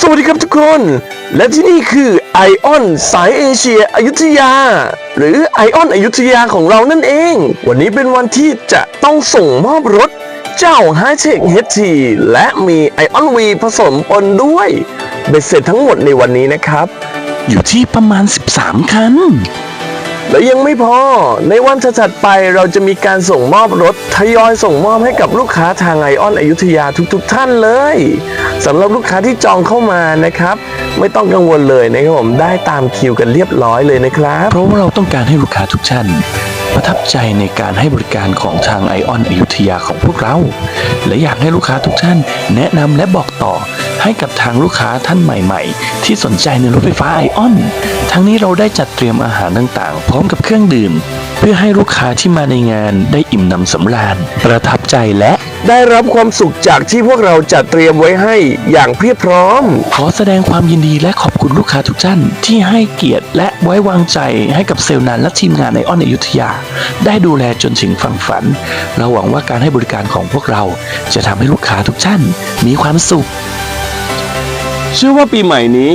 สวัสดีครับทุกคน และที่นี่คือไอออนสายเอเชียอยุธยา หรือไอออนอยุธยาของเรานั่นเอง วันนี้เป็นวันที่จะต้องส่งมอบรถเจ้า h i เ e c HT และมีไอออนวีผสมปนด้วยเบ็ดเสร็จทั้งหมดในวันนี้นะครับ อยู่ที่ประมาณ 13 คัน และยังไม่พอ ในวันถัดไปเราจะมีการส่งมอบรถทยอยส่งมอบให้กับลูกค้าทางไอออนอยุธยาทุกๆ ท่านเลยสำหรับลูกค้าที่จองเข้ามานะครับ ไม่ต้องกังวลเลยนะครับผมได้ตามคิวกันเรียบร้อยเลยนะครับ เพราะว่าเราต้องการให้ลูกค้าทุกท่าน ประทับใจในการให้บริการของทางไอออนอยุธยาของพวกเรา และอยากให้ลูกค้าทุกท่านแนะนำและบอกต่อให้กับทางลูกค้าท่านใหม่ๆ ที่สนใจในรถไฟฟ้าไอออน ทั้งนี้เราได้จัดเตรียมอาหารต่างๆ พร้อมกับเครื่องดื่ม พื่อให้ลูกค้าที่มาในงานได้อิ่มหนำสำราญ ประทับใจและได้รับความสุขจากที่พวกเราจัดเตรียมไว้ให้อย่างเพียบพร้อม ขอแสดงความยินดีและขอบคุณลูกค้าทุกท่าน ที่ให้เกียรติและไว้วางใจให้กับเซลล์นันและทีมงานในอ้อนอยุธยา ได้ดูแลจนถึงฝั่งฝัน เราหวังว่าการให้บริการของพวกเรา จะทำให้ลูกค้าทุกท่าน มีความสุข เชื่อว่าปีใหม่นี้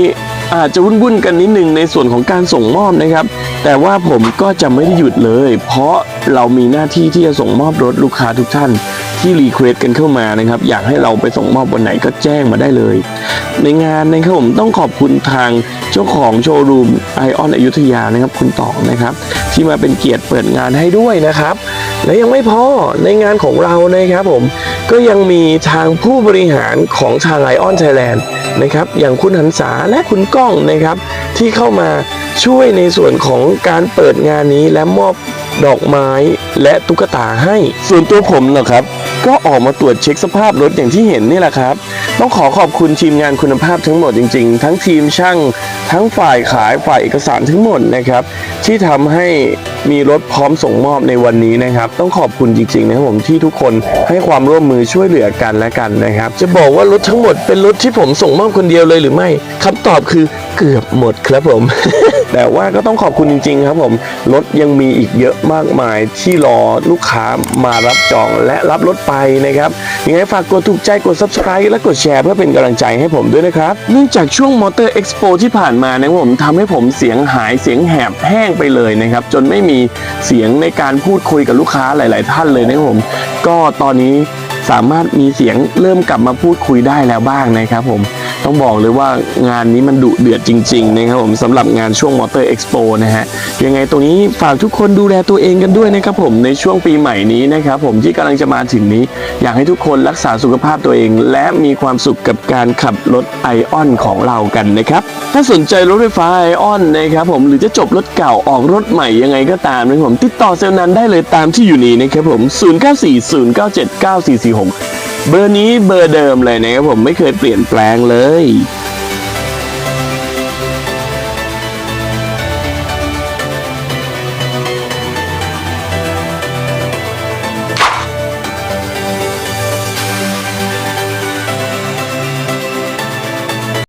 อาจจะวุ่นๆกันนิดนึงในส่วนของการส่งมอบนะครับ แต่ว่าผมก็จะไม่ได้หยุดเลย เพราะเรามีหน้าที่ที่จะส่งมอบรถลูกค้าทุกท่านที่รีเควสกันเข้ามานะครับ อยากให้เราไปส่งมอบวันไหนก็แจ้งมาได้เลย ในงานนะครับผมต้องขอบคุณทางเจ้าของโชว์รูมไอออนอยุธยานะครับ คุณตองนะครับ ที่มาเป็นเกียรติเปิดงานให้ด้วยนะครับ และยังไม่พอในงานของเรานะครับผมก็ยังมีทางผู้บริหารของทางไอออนไทยแลนด์นะครับ อย่างคุณหันษาและคุณก้องนะครับ ที่เข้ามาช่วยในส่วนของการเปิดงานนี้และมอบดอกไม้และตุ๊กตาให้ ส่วนตัวผมเหรอครับ ก็ออกมาตรวจเช็คสภาพรถอย่างที่เห็นนี่แหละครับ ต้องขอขอบคุณทีมงานคุณภาพทั้งหมดจริงๆ ทั้งทีมช่างทั้งฝ่ายขายฝ่ายเอกสารทั้งหมดนะครับ ที่ทำให้มีรถพร้อมส่งมอบในวันนี้นะครับ ต้องขอบคุณจริงๆนะครับผมที่ทุกคนให้ความร่วมมือช่วยเหลือกันและกันนะครับ จะบอกว่ารถทั้งหมดเป็นรถที่ผมส่งมอบคนเดียวเลยหรือไม่คำตอบคือเกือบหมดครับผม แต่ว่าก็ต้องขอบคุณจริง ๆ ครับผมรถยังมีอีกเยอะมากมายที่รอลูกค้ามารับจองและรับรถไปนะครับยังไงฝากกดถูกใจกด subscribe และกดแชร์เพื่อเป็นกำลังใจให้ผมด้วยนะครับ เนื่องจากช่วงมอเตอร์เอ็กซ์โปที่ผ่านมานะผมทำให้ผมเสียงหายเสียงแหบแห้งไปเลยนะครับ จนไม่มีเสียงในการพูดคุยกับลูกค้าหลาย ๆ ท่านเลยนะครับผม ก็ตอนนี้สามารถมีเสียงเริ่มกลับมาพูดคุยได้แล้วบ้างนะครับผม ต้องบอกเลยว่างานนี้มันดุเดือดจริง ๆ นะครับผมสำหรับงานช่วงมอเตอร์เอ็กซ์โปนะฮะยังไงตรงนี้ฝากทุกคนดูแลตัวเองกันด้วยนะครับผมในช่วงปีใหม่นี้นะครับผมที่กำลังจะมาถึงนี้ อยากให้ทุกคนรักษาสุขภาพตัวเอง และมีความสุขกับการขับรถไอออนของเรากันนะครับถ้าสนใจรถไฟฟ้าไอออนนะครับผมหรือจะจบรถเก่าออกรถใหม่ยังไงก็ตามนะครับผมติดต่อเซลล์นั้นได้เลยตามที่อยู่นี้นะครับผม 0940979446 เบอร์นี้เบอร์เดิมเลยนะครับผมไม่เคยเปลี่ยนแปลงเลย